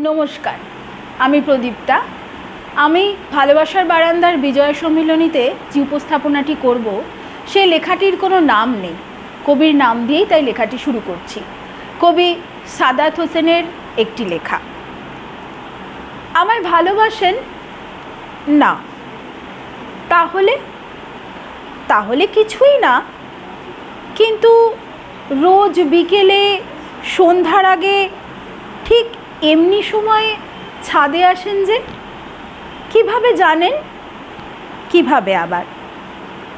নমস্কার, আমি প্রদীপ্তা। আমি ভালোবাসার বারান্দার বিজয় সম্মিলনীতে যে উপস্থাপনাটি করব, সেই লেখাটির কোনো নাম নেই। কবির নাম দিয়েই তাই লেখাটি শুরু করছি। কবি সাদাত হোসেনের একটি লেখা। আমায় ভালোবাসেন? না। তাহলে? তাহলে কিছুই না। কিন্তু রোজ বিকেলে সন্ধ্যার আগে ঠিক এমনি সময়ে ছাদে আসেন যে? কীভাবে জানেন? কীভাবে আবার?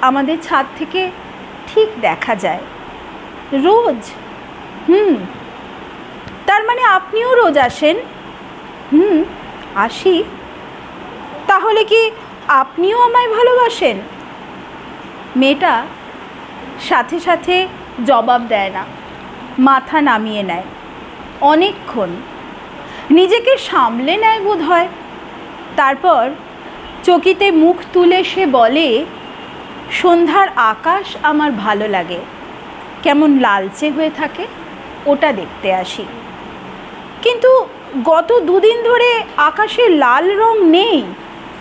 আমাদের ছাদ থেকে ঠিক দেখা যায়। রোজ। হুম। তার মানে আপনিও রোজ আসেন? হুম, আসি। তাহলে কি আপনিও আমায় ভালোবাসেন? মেয়েটা সাথে সাথে জবাব দেয় না। মাথা নামিয়ে নেয়। অনেকক্ষণ। নিজেকে সামলে নেয় বোধ হয় তারপর চকিতে মুখ তুলে সে বলে, সন্ধ্যার আকাশ আমার ভালো লাগে। কেমন লালচে হয়ে থাকে, ওটা দেখতে আসি। কিন্তু গত দুদিন ধরে আকাশে লাল রং নেই,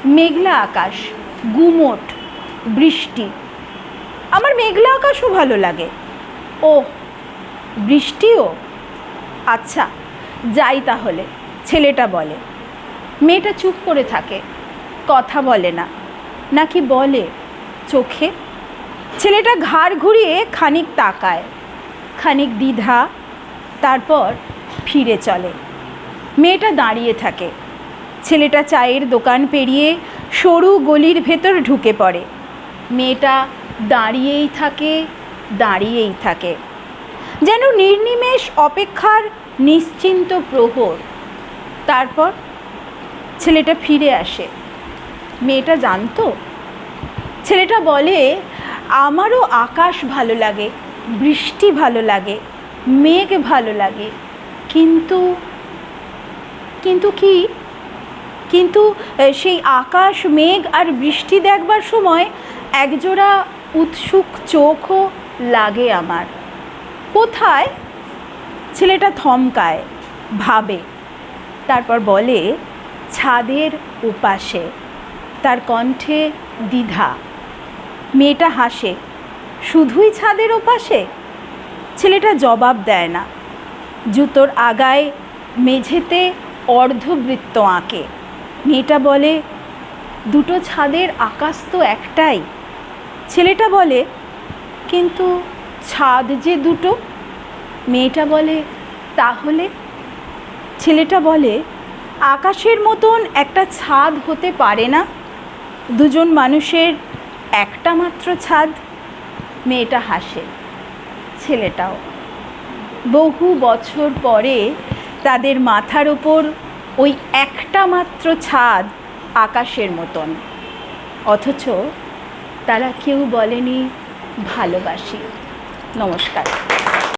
মেঘলা আকাশ, গুমোট, বৃষ্টি। আমার মেঘলা আকাশও ভালো লাগে। ও বৃষ্টিও? আচ্ছা যাই তাহলে, ছেলেটা বলে। মেয়েটা চুপ করে থাকে, কথা বলে না, নাকি বলে, চোখে? ছেলেটা ঘাড় ঘুরিয়ে খানিক তাকায়, খানিক দ্বিধা, তারপর ফিরে চলে। মেয়েটা দাঁড়িয়ে থাকে, ছেলেটা চায়ের দোকান পেরিয়ে সরু গলির ভেতর ঢুকে পড়ে। মেয়েটা দাঁড়িয়েই থাকে দাঁড়িয়েই থাকে। যেন নির্নিমেষ অপেক্ষার নিশ্চিন্ত প্রহর। তারপর ছেলেটা ফিরে আসে। মেয়েটা জানতো? ছেলেটা বলে, আমারও আকাশ ভালো লাগে, বৃষ্টি ভালো লাগে, মেঘ ভালো লাগে। কিন্তু কিন্তু কি? কিন্তু সেই আকাশ, মেঘ আর বৃষ্টি দেখবার সময় একজোড়া উৎসুক চোখও লাগে আমার। কোথায় ছেলেটা থমকায়, ভাবে, তারপর বলে, ছাদের উপাসে তার কণ্ঠে দ্বিধা। মেয়েটা হাসে, শুধুই ছাদের ওপাশে? ছেলেটা জবাব দেয় না। জুতোর আগায় মেঝেতে অর্ধবৃত্ত আঁকে। মেয়েটা বলে, দুটো ছাদের আকাশ তো একটাই। ছেলেটা বলে, কিন্তু ছাদ যে দুটো, মেয়েটা বলে, তাহলে? ছেলেটা বলে, আকাশের মতন একটা ছাদ হতে পারে না। দুজন মানুষের একটা মাত্র ছাদ। মেয়েটা হাসে। ছেলেটাও। বহু বছর পরে তাদের মাথার ওপর ওই একটা মাত্র ছাদ আকাশের মতন। অথচ তারা কেউ বলেনি ভালোবাসি। নমস্কার।